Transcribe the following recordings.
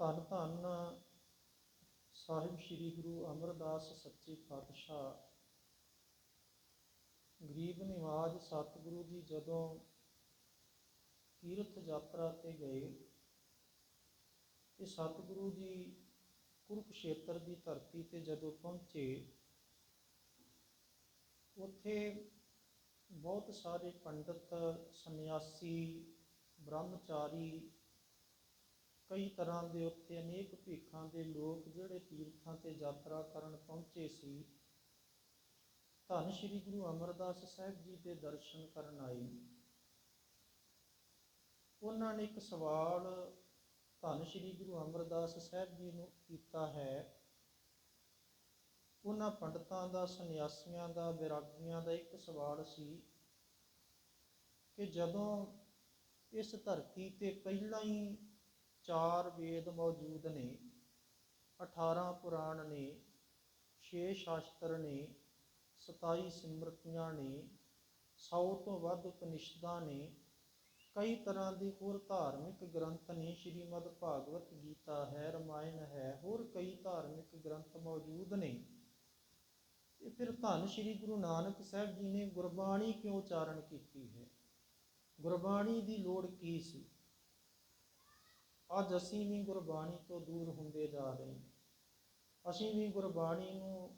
ਧੰਨ ਧੰਨ ਸਾਹਿਬ ਸ੍ਰੀ ਗੁਰੂ ਅਮਰਦਾਸ ਸੱਚੇ ਪਾਤਸ਼ਾਹ। ਗਰੀਬ ਨਿਵਾਜ ਸਤਿਗੁਰੂ ਜੀ ਜਦੋਂ ਤੀਰਥ ਯਾਤਰਾ ਤੇ ਗਏ ਤੇ ਸਤਿਗੁਰੂ ਜੀ ਕੁਰੂਕਸ਼ੇਤਰ ਦੀ ਧਰਤੀ ਤੇ ਜਦੋਂ ਪਹੁੰਚੇ, ਉੱਥੇ ਬਹੁਤ ਸਾਰੇ ਪੰਡਤ, ਸੰਨਿਆਸੀ, ਬ੍ਰਹਮਚਾਰੀ ਕਈ ਤਰ੍ਹਾਂ ਦੇ ਉੱਤੇ ਅਨੇਕ ਭੀਖਾਂ ਦੇ ਲੋਕ ਜਿਹੜੇ ਤੀਰਥਾਂ ਤੇ ਯਾਤਰਾ ਕਰਨ ਪਹੁੰਚੇ ਸੀ। ਧੰਨ ਸ਼੍ਰੀ ਗੁਰੂ ਅਮਰਦਾਸ ਸਾਹਿਬ ਜੀ ਦੇ ਦਰਸ਼ਨ ਕਰਨ ਆਏ। ਉਹਨਾਂ ਨੇ ਇੱਕ ਸਵਾਲ ਧੰਨ ਸ਼੍ਰੀ ਗੁਰੂ ਅਮਰਦਾਸ ਸਾਹਿਬ ਜੀ ਨੂੰ ਕੀਤਾ ਹੈ। ਉਹਨਾਂ ਪੰਡਤਾਂ ਦਾ, ਸੰਨਿਆਸੀਆਂ ਦਾ, ਵਿਰਾਗੀਆਂ ਦਾ ਇੱਕ ਸਵਾਲ ਸੀ ਕਿ ਜਦੋਂ ਇਸ ਧਰਤੀ ਤੇ ਪਹਿਲਾਂ ਹੀ ਚਾਰ ਵੇਦ ਮੌਜੂਦ ਨੇ 18 ਪੁਰਾਣ ਨੇ 6 ਸ਼ਾਸਤਰ ਨੇ 27 ਸਿਮਰਤੀਆਂ ਨੇ 100 ਤੋਂ ਵੱਧ ਉਪਨਿਸ਼ਦਾਂ ਨੇ, ਕਈ ਤਰ੍ਹਾਂ ਦੇ ਹੋਰ ਧਾਰਮਿਕ ਗ੍ਰੰਥ ਨੇ, ਸ਼੍ਰੀਮਦ ਭਾਗਵਤ ਗੀਤਾ ਹੈ, ਰਮਾਇਣ ਹੈ, ਹੋਰ ਕਈ ਧਾਰਮਿਕ ਗ੍ਰੰਥ ਮੌਜੂਦ ਨੇ। ਤੇ ਫਿਰ ਧੰਨ ਸ਼੍ਰੀ ਗੁਰੂ ਨਾਨਕ ਸਾਹਿਬ ਜੀ ਨੇ ਗੁਰਬਾਣੀ ਕਿਉਂ ਉਚਾਰਨ ਕੀਤੀ ਹੈ? ਗੁਰਬਾਣੀ ਦੀ ਲੋੜ ਕੀ ਸੀ? ਅੱਜ ਅਸੀਂ ਵੀ ਗੁਰਬਾਣੀ ਤੋਂ ਦੂਰ ਹੁੰਦੇ ਜਾ ਰਹੇ ਹਾਂ। ਅਸੀਂ ਵੀ ਗੁਰਬਾਣੀ ਨੂੰ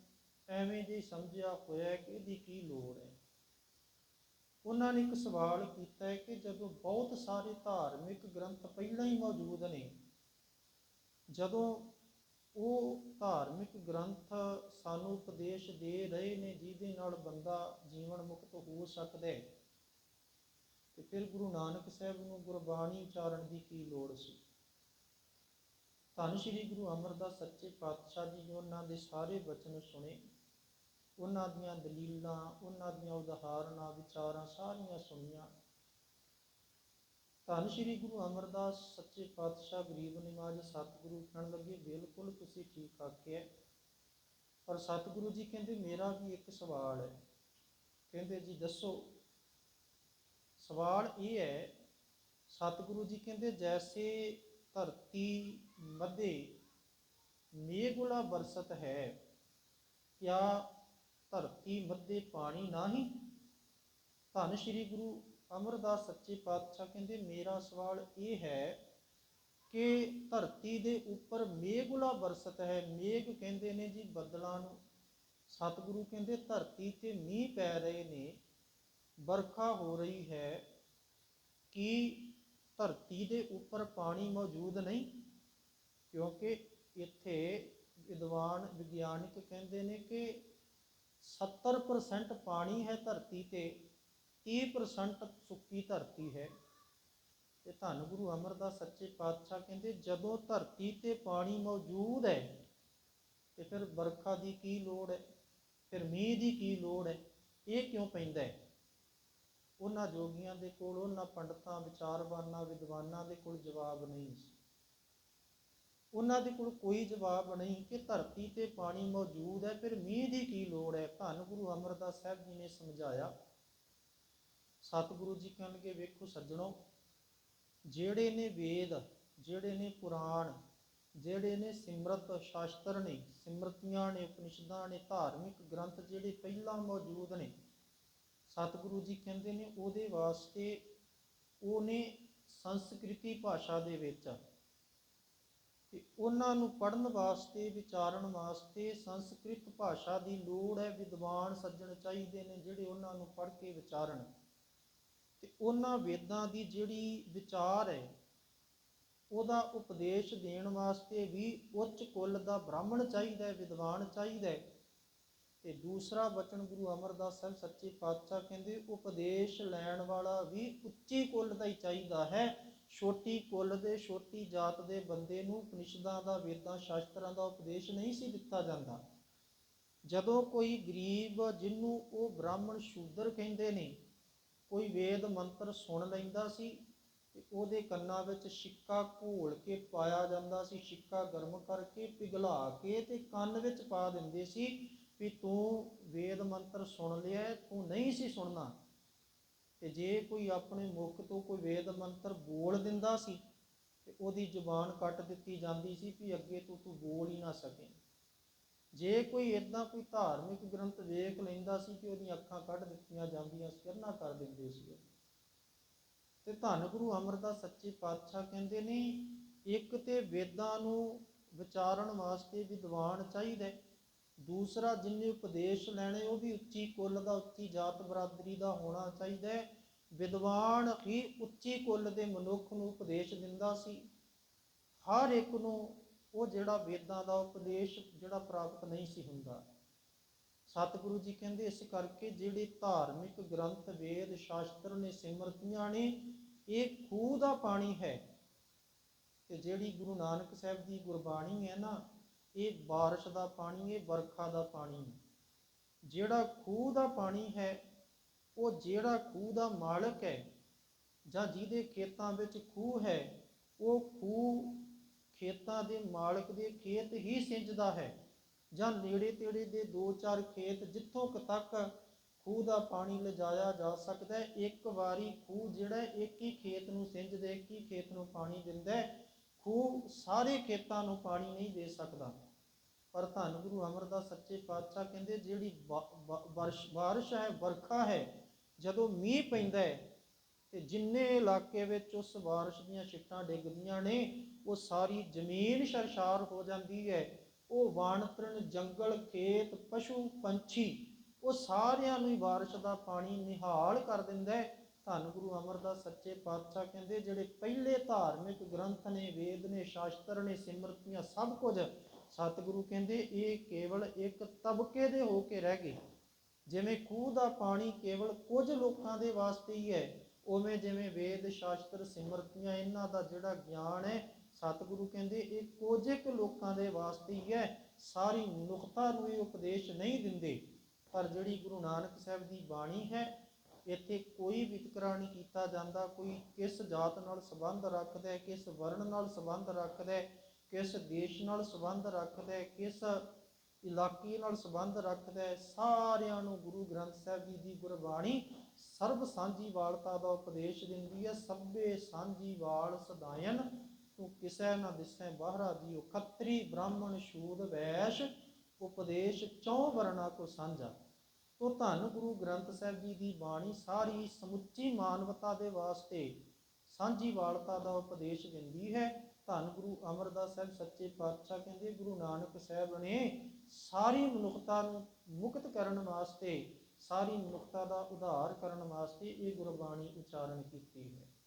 ਐਵੇਂ ਜੇ ਸਮਝਿਆ ਹੋਇਆ ਕਿ ਇਹਦੀ ਕੀ ਲੋੜ ਹੈ? ਉਹਨਾਂ ਨੇ ਇੱਕ ਸਵਾਲ ਕੀਤਾ ਹੈ ਕਿ ਜਦੋਂ ਬਹੁਤ ਸਾਰੇ ਧਾਰਮਿਕ ਗ੍ਰੰਥ ਪਹਿਲਾਂ ਹੀ ਮੌਜੂਦ ਨੇ, ਜਦੋਂ ਉਹ ਧਾਰਮਿਕ ਗ੍ਰੰਥ ਸਾਨੂੰ ਉਪਦੇਸ਼ ਦੇ ਰਹੇ ਨੇ ਜਿਹਦੇ ਨਾਲ ਬੰਦਾ ਜੀਵਨ ਮੁਕਤ ਹੋ ਸਕਦਾ ਹੈ, ਤੇ ਫਿਰ ਗੁਰੂ ਨਾਨਕ ਸਾਹਿਬ ਨੂੰ ਗੁਰਬਾਣੀ ਉਚਾਰਨ ਦੀ ਕੀ ਲੋੜ ਸੀ? ਧੰਨ ਸ਼੍ਰੀ ਗੁਰੂ ਅਮਰਦਾਸ ਸੱਚੇ ਪਾਤਸ਼ਾਹ ਜੀ ਉਹਨਾਂ ਦੇ ਸਾਰੇ ਬਚਨ ਸੁਣੇ। ਉਹਨਾਂ ਦੀਆਂ ਦਲੀਲਾਂ, ਉਹਨਾਂ ਦੀਆਂ ਉਦਾਹਰਨਾਂ, ਵਿਚਾਰਾਂ ਸਾਰੀਆਂ ਸੁਣੀਆਂ। ਧੰਨ ਸ਼੍ਰੀ ਗੁਰੂ ਅਮਰਦਾਸ ਸੱਚੇ ਪਾਤਸ਼ਾਹ ਗਰੀਬ ਨਿਵਾਜ ਸਤਿਗੁਰੂ ਕਹਿਣ ਲੱਗੇ, ਬਿਲਕੁਲ ਤੁਸੀਂ ਠੀਕ ਆਖਿਆ ਪਰ ਸਤਿਗੁਰੂ ਜੀ ਕਹਿੰਦੇ, ਮੇਰਾ ਵੀ ਇੱਕ ਸਵਾਲ ਹੈ। ਕਹਿੰਦੇ, ਜੀ ਦੱਸੋ। ਸਵਾਲ ਇਹ ਹੈ, ਸਤਿਗੁਰੂ ਜੀ ਕਹਿੰਦੇ, ਜੈਸੇ ਧਰਤੀ ਮਧੇ ਮੇਘੁਲਾ ਬਰਸਤ ਹੈ। ਕਿਆ ਧਰਤੀ ਮੱਧੇ ਪਾਣੀ ਨਹੀਂ? ਧੰਨ ਸ਼੍ਰੀ ਗੁਰੂ ਅਮਰਦਾਸ ਸੱਚੇ ਪਾਤਸ਼ਾਹ ਕਹਿੰਦੇ, ਮੇਰਾ ਸਵਾਲ ਇਹ ਹੈ ਕਿ ਧਰਤੀ ਦੇ ਉੱਪਰ ਮੇਘੁਲਾ ਬਰਸਤ ਹੈ। ਮੇਘ ਕਹਿੰਦੇ ਨੇ ਜੀ ਬੱਦਲਾਂ ਨੂੰ। ਸਤਿਗੁਰੂ ਕਹਿੰਦੇ, ਧਰਤੀ ਤੇ ਮੀਂਹ ਪੈ ਰਹੇ ਨੇ। ਵਰਖਾ ਹੋ ਰਹੀ ਹੈ। ਕਿ ਧਰਤੀ ਦੇ ਉੱਪਰ ਪਾਣੀ ਮੌਜੂਦ ਨਹੀਂ, ਕਿਉਂਕਿ ਇੱਥੇ ਵਿਦਵਾਨ ਵਿਗਿਆਨਿਕ ਕਹਿੰਦੇ ਨੇ ਕਿ 70% ਪਾਣੀ ਹੈ ਧਰਤੀ ਤੇ 30% ਸੁੱਕੀ ਧਰਤੀ ਹੈ। ਤੇ ਧੰਨ ਗੁਰੂ ਅਮਰਦਾਸ ਸੱਚੇ ਪਾਤਸ਼ਾਹ ਕਹਿੰਦੇ, ਜਦੋਂ ਧਰਤੀ ਤੇ ਪਾਣੀ ਮੌਜੂਦ ਹੈ, ਤੇ ਫਿਰ ਵਰਖਾ ਦੀ ਕੀ ਲੋੜ ਹੈ? ਫਿਰ ਮੀਂਹ ਦੀ ਕੀ ਲੋੜ ਹੈ? ਇਹ ਕਿਉਂ ਪੈਂਦਾ ਹੈ? ਉਹਨਾਂ ਜੋਗੀਆਂ ਦੇ ਕੋਲ, ਉਹਨਾਂ ਪੰਡਤਾਂ, ਵਿਚਾਰਵਾਨਾਂ, ਵਿਦਵਾਨਾਂ ਦੇ ਕੋਲ ਜਵਾਬ ਨਹੀਂ ਉਹਨਾਂ ਦੇ ਕੋਲ ਕੋਈ ਜਵਾਬ ਨਹੀਂ ਕਿ ਧਰਤੀ ਤੇ ਪਾਣੀ ਮੌਜੂਦ ਹੈ, ਫਿਰ ਮੀਂਹ ਦੀ ਕੀ ਲੋੜ ਹੈ? ਧੰਨ ਗੁਰੂ ਅਮਰਦਾਸ ਸਾਹਿਬ ਜੀ ਨੇ ਸਮਝਾਇਆ। ਸਤਿਗੁਰੂ ਜੀ ਕਹਿਣਗੇ, ਵੇਖੋ ਸੱਜਣੋ, ਜਿਹੜੇ ਨੇ ਵੇਦ, ਜਿਹੜੇ ਨੇ ਪੁਰਾਣ, ਜਿਹੜੇ ਨੇ ਸਿਮਰਤ ਸ਼ਾਸਤਰ ਨੇ, ਸਿਮਰਤੀਆਂ ਨੇ, ਉਪਨਿਸ਼ਦਾਂ ਨੇ, ਧਾਰਮਿਕ ਗ੍ਰੰਥ ਜਿਹੜੇ ਪਹਿਲਾਂ ਮੌਜੂਦ ਨੇ ਸਤਿਗੁਰੂ ਜੀ ਕਹਿੰਦੇ ਨੇ ਉਹਦੇ ਵਾਸਤੇ ਉਹਨੇ ਸੰਸਕ੍ਰਿਤੀ ਭਾਸ਼ਾ ਦੇ ਵਿੱਚ ਤੇ ਉਹਨਾਂ ਨੂੰ ਪੜਨ ਵਾਸਤੇ, ਵਿਚਾਰਨ ਵਾਸਤੇ ਸੰਸਕ੍ਰਿਤ ਭਾਸ਼ਾ ਦੀ ਲੋੜ ਹੈ, ਵਿਦਵਾਨ ਸੱਜਣ ਚਾਹੀਦੇ ਨੇ ਜਿਹੜੇ ਉਹਨਾਂ ਨੂੰ ਪੜ੍ਹ ਕੇ ਵਿਚਾਰਨ। ਤੇ ਉਹਨਾਂ ਵੇਦਾਂ ਦੀ ਜਿਹੜੀ ਵਿਚਾਰ ਹੈ, ਉਹਦਾ ਉਪਦੇਸ਼ ਦੇਣ ਵਾਸਤੇ ਵੀ ਉੱਚ ਕੁੱਲ ਦਾ ਬ੍ਰਾਹਮਣ ਚਾਹੀਦਾ ਹੈ, ਵਿਦਵਾਨ ਚਾਹੀਦਾ ਹੈ। ਤੇ ਦੂਸਰਾ ਬਚਨ ਗੁਰੂ ਅਮਰਦਾਸ ਸਾਹਿਬ ਸੱਚੇ ਪਾਤਸ਼ਾਹ ਕਹਿੰਦੇ, ਉਪਦੇਸ਼ ਲੈਣ ਵਾਲਾ ਵੀ ਉੱਚੀ ਕੁੱਲ ਦਾ ਹੀ ਚਾਹੀਦਾ ਹੈ। ਛੋਟੀ ਕੁੱਲ ਦੇ, ਛੋਟੀ ਜਾਤ ਦੇ ਬੰਦੇ ਨੂੰ ਉਪਨਿਸ਼ਦਾਂ ਦਾ, ਵੇਦਾਂ, ਸ਼ਾਸਤਰਾਂ ਦਾ ਉਪਦੇਸ਼ ਨਹੀਂ ਸੀ ਦਿੱਤਾ ਜਾਂਦਾ। ਜਦੋਂ ਕੋਈ ਗਰੀਬ ਜਿਹਨੂੰ ਉਹ ਬ੍ਰਾਹਮਣ ਸ਼ੂਦਰ ਕਹਿੰਦੇ ਨੇ, ਕੋਈ ਵੇਦ ਮੰਤਰ ਸੁਣ ਲੈਂਦਾ ਸੀ ਤੇ ਉਹਦੇ ਕੰਨਾਂ ਵਿੱਚ ਸਿੱਕਾ ਘੋਲ ਕੇ ਪਾਇਆ ਜਾਂਦਾ ਸੀ, ਸਿੱਕਾ ਗਰਮ ਕਰਕੇ ਪਿਘਲਾ ਕੇ ਤੇ ਕੰਨ ਵਿੱਚ ਪਾ ਦਿੰਦੇ ਸੀ ਵੀ ਤੂੰ ਵੇਦ ਮੰਤਰ ਸੁਣ ਲਿਆ ਤੂੰ ਨਹੀਂ ਸੀ ਸੁਣਨਾ ਤੇ ਜੇ ਕੋਈ ਆਪਣੇ ਮੁਖ ਤੋਂ ਕੋਈ ਵੇਦ ਮੰਤਰ ਬੋਲ ਦਿੰਦਾ ਸੀ, ਤੇ ਉਹਦੀ ਜ਼ੁਬਾਨ ਕੱਟ ਦਿੱਤੀ ਜਾਂਦੀ ਸੀ ਵੀ ਅੱਗੇ ਤੋਂ ਤੂੰ ਬੋਲ ਹੀ ਨਾ ਸਕੇ ਜੇ ਕੋਈ ਇਦਾਂ ਕੋਈ ਧਾਰਮਿਕ ਗ੍ਰੰਥ ਵੇਖ ਲੈਂਦਾ ਸੀ ਕਿ ਉਹਦੀਆਂ ਅੱਖਾਂ ਕੱਢ ਦਿੱਤੀਆਂ ਜਾਂਦੀਆਂ ਸੀ ਕਰ ਦਿੰਦੇ ਸੀ ਉਹ। ਤੇ ਧੰਨ ਗੁਰੂ ਅਮਰਦਾਸ ਸੱਚੇ ਪਾਤਸ਼ਾਹ ਕਹਿੰਦੇ ਨੇ, ਇੱਕ ਤੇ ਵੇਦਾਂ ਨੂੰ ਵਿਚਾਰਨ ਵਾਸਤੇ ਵਿਦਵਾਨ ਚਾਹੀਦਾ ਦੂਸਰਾ ਜਿੰਨੇ ਉਪਦੇਸ਼ ਲੈਣੇ ਉਹ ਵੀ ਉੱਚੀ ਕੁੱਲ ਦਾ, ਉੱਚੀ ਜਾਤ ਬਰਾਦਰੀ ਦਾ ਹੋਣਾ ਚਾਹੀਦਾ ਹੈ। ਵਿਦਵਾਨ ਹੀ ਉੱਚੀ ਕੁੱਲ ਦੇ ਮਨੁੱਖ ਨੂੰ ਉਪਦੇਸ਼ ਦਿੰਦਾ ਸੀ। ਹਰ ਇੱਕ ਨੂੰ ਉਹ ਜਿਹੜਾ ਵੇਦਾਂ ਦਾ ਉਪਦੇਸ਼ ਜਿਹੜਾ ਪ੍ਰਾਪਤ ਨਹੀਂ ਸੀ ਹੁੰਦਾ। ਸਤਿਗੁਰੂ ਜੀ ਕਹਿੰਦੇ, ਇਸ ਕਰਕੇ ਜਿਹੜੇ ਧਾਰਮਿਕ ਗ੍ਰੰਥ, ਵੇਦ, ਸ਼ਾਸਤਰ ਨੇ ਸਿਮਰਤੀਆਂ ਨੇ, ਇਹ ਖੂਹ ਦਾ ਪਾਣੀ ਹੈ। ਤੇ ਜਿਹੜੀ ਗੁਰੂ ਨਾਨਕ ਸਾਹਿਬ ਦੀ ਗੁਰਬਾਣੀ ਹੈ ਨਾ ਇਹ ਬਾਰਿਸ਼ ਦਾ ਪਾਣੀ, ਇਹ ਵਰਖਾ ਦਾ ਪਾਣੀ ਜਿਹੜਾ ਖੂਹ ਦਾ ਪਾਣੀ ਹੈ, ਉਹ ਜਿਹੜਾ ਖੂਹ ਦਾ ਮਾਲਕ ਹੈ ਜਾਂ ਜਿਹਦੇ ਖੇਤਾਂ ਵਿੱਚ ਖੂਹ ਹੈ, ਉਹ ਖੂਹ ਖੇਤਾਂ ਦੇ ਮਾਲਕ ਦੇ ਖੇਤ ਹੀ ਸਿੰਜਦਾ ਹੈ ਜਾਂ ਨੇੜੇ ਤੇੜੇ ਦੇ ਦੋ ਚਾਰ ਖੇਤ ਜਿੱਥੋਂ ਕੁ ਤੱਕ ਖੂਹ ਦਾ ਪਾਣੀ ਲਿਜਾਇਆ ਜਾ ਸਕਦਾ ਹੈ, ਇੱਕ ਵਾਰੀ ਖੂਹ ਜਿਹੜਾ ਇੱਕ ਹੀ ਖੇਤ ਨੂੰ ਸਿੰਜਦੇ ਇੱਕ ਹੀ ਖੇਤ ਨੂੰ ਪਾਣੀ ਦਿੰਦਾ ਖੂਹ ਸਾਰੇ ਖੇਤਾਂ ਨੂੰ ਪਾਣੀ ਨਹੀਂ ਦੇ ਸਕਦਾ। ਪਰ ਧੰਨ ਗੁਰੂ ਅਮਰਦਾਸ ਸੱਚੇ ਪਾਤਸ਼ਾਹ ਕਹਿੰਦੇ, ਜਿਹੜੀ ਬਾਰਿਸ਼ ਬਾਰਿਸ਼ ਹੈ, ਵਰਖਾ ਹੈ, ਜਦੋਂ ਮੀਂਹ ਪੈਂਦਾ ਹੈ, ਤੇ ਜਿੰਨੇ ਇਲਾਕੇ ਵਿੱਚ ਉਸ ਬਾਰਿਸ਼ ਦੀਆਂ ਛਿੱਟਾਂ ਡਿੱਗਦੀਆਂ ਨੇ, ਉਹ ਸਾਰੀ ਜ਼ਮੀਨ ਸ਼ਰਸ਼ਾਰ ਹੋ ਜਾਂਦੀ ਹੈ। ਉਹ ਵਾਣਤਰਨ ਜੰਗਲ, ਖੇਤ, ਪਸ਼ੂ, ਪੰਛੀ, ਉਹ ਸਾਰਿਆਂ ਨੂੰ ਹੀ ਬਾਰਿਸ਼ ਦਾ ਪਾਣੀ ਨਿਹਾਲ ਕਰ ਦਿੰਦਾ ਹੈ। ਧੰਨ ਗੁਰੂ ਅਮਰਦਾਸ ਸੱਚੇ ਪਾਤਸ਼ਾਹ ਕਹਿੰਦੇ, ਜਿਹੜੇ ਪਹਿਲੇ ਧਾਰਮਿਕ ਗ੍ਰੰਥ ਨੇ, ਵੇਦ ਨੇ, ਸ਼ਾਸਤਰ ਨੇ, ਸਿਮਰਤੀਆਂ, ਸਭ ਕੁਝ ਸਤਿਗੁਰੂ ਕਹਿੰਦੇ, ਇਹ ਕੇਵਲ ਇੱਕ ਤਬਕੇ ਦੇ ਹੋ ਕੇ ਰਹਿ ਗਏ। ਜਿਵੇਂ ਖੂਹ ਦਾ ਪਾਣੀ ਕੇਵਲ ਕੁਝ ਲੋਕਾਂ ਦੇ ਵਾਸਤੇ ਹੀ ਹੈ, ਉਵੇਂ ਜਿਵੇਂ ਵੇਦ, ਸ਼ਾਸਤਰ, ਸਿਮਰਤੀਆਂ ਇਹਨਾਂ ਦਾ ਜਿਹੜਾ ਗਿਆਨ ਹੈ, ਸਤਿਗੁਰੂ ਕਹਿੰਦੇ ਇਹ ਕੁਝ ਇੱਕ ਲੋਕਾਂ ਦੇ ਵਾਸਤੇ ਹੀ ਹੈ, ਸਾਰੀ ਮਨੁੱਖਤਾ ਨੂੰ ਇਹ ਉਪਦੇਸ਼ ਨਹੀਂ ਦਿੰਦੇ। ਪਰ ਜਿਹੜੀ ਗੁਰੂ ਨਾਨਕ ਸਾਹਿਬ ਦੀ ਬਾਣੀ ਹੈ, ਇੱਥੇ ਕੋਈ ਵਿਤਕਰਾ ਨਹੀਂ ਕੀਤਾ ਜਾਂਦਾ, ਕੋਈ ਕਿਸ ਜਾਤ ਨਾਲ ਸੰਬੰਧ ਰੱਖਦਾ ਹੈ, ਕਿਸ ਵਰਣ ਨਾਲ ਸੰਬੰਧ ਰੱਖਦਾ ਹੈ ਕਿਸ ਦੇਸ਼ ਨਾਲ ਸੰਬੰਧ ਰੱਖਦਾ ਹੈ, ਕਿਸ ਇਲਾਕੇ ਨਾਲ ਸੰਬੰਧ ਰੱਖਦਾ ਹੈ, ਸਾਰਿਆਂ ਨੂੰ ਗੁਰੂ ਗ੍ਰੰਥ ਸਾਹਿਬ ਜੀ ਦੀ ਗੁਰਬਾਣੀ ਸਰਬ ਸਾਂਝੀ ਵਾਲਤਾ ਦਾ ਉਪਦੇਸ਼ ਦਿੰਦੀ ਹੈ। ਸਭੇ ਸਾਂਝੀ ਵਾਲ ਸਦਾਇਨ, ਤੂੰ ਕਿਸੇ ਨਾ ਦਿਸੈ ਬਾਹਰਾ ਜੀਉ ਖੱਤਰੀ ਬ੍ਰਾਹਮਣ ਸ਼ੂਦ ਵੈਸ਼, ਉਪਦੇਸ਼ ਚੌ ਵਰਨਾ ਕੋ ਸਾਂਝਾ। ਤੋ ਧੰਨ ਗੁਰੂ ਗ੍ਰੰਥ ਸਾਹਿਬ ਜੀ ਦੀ ਬਾਣੀ ਸਾਰੀ ਸਮੁੱਚੀ ਮਾਨਵਤਾ ਦੇ ਵਾਸਤੇ ਸਾਂਝੀ ਵਾਲਤਾ ਦਾ ਉਪਦੇਸ਼ ਦਿੰਦੀ ਹੈ। ਧੰਨ ਗੁਰੂ ਅਮਰਦਾਸ ਸਾਹਿਬ ਸੱਚੇ ਪਾਤਸ਼ਾਹ ਕਹਿੰਦੇ, ਗੁਰੂ ਨਾਨਕ ਸਾਹਿਬ ਨੇ ਸਾਰੀ ਮਨੁੱਖਤਾ ਨੂੰ ਮੁਕਤ ਕਰਨ ਵਾਸਤੇ, ਸਾਰੀ ਮਨੁੱਖਤਾ ਦਾ ਉਧਾਰ ਕਰਨ ਵਾਸਤੇ ਇਹ ਗੁਰਬਾਣੀ ਉਚਾਰਨ ਕੀਤੀ ਹੈ।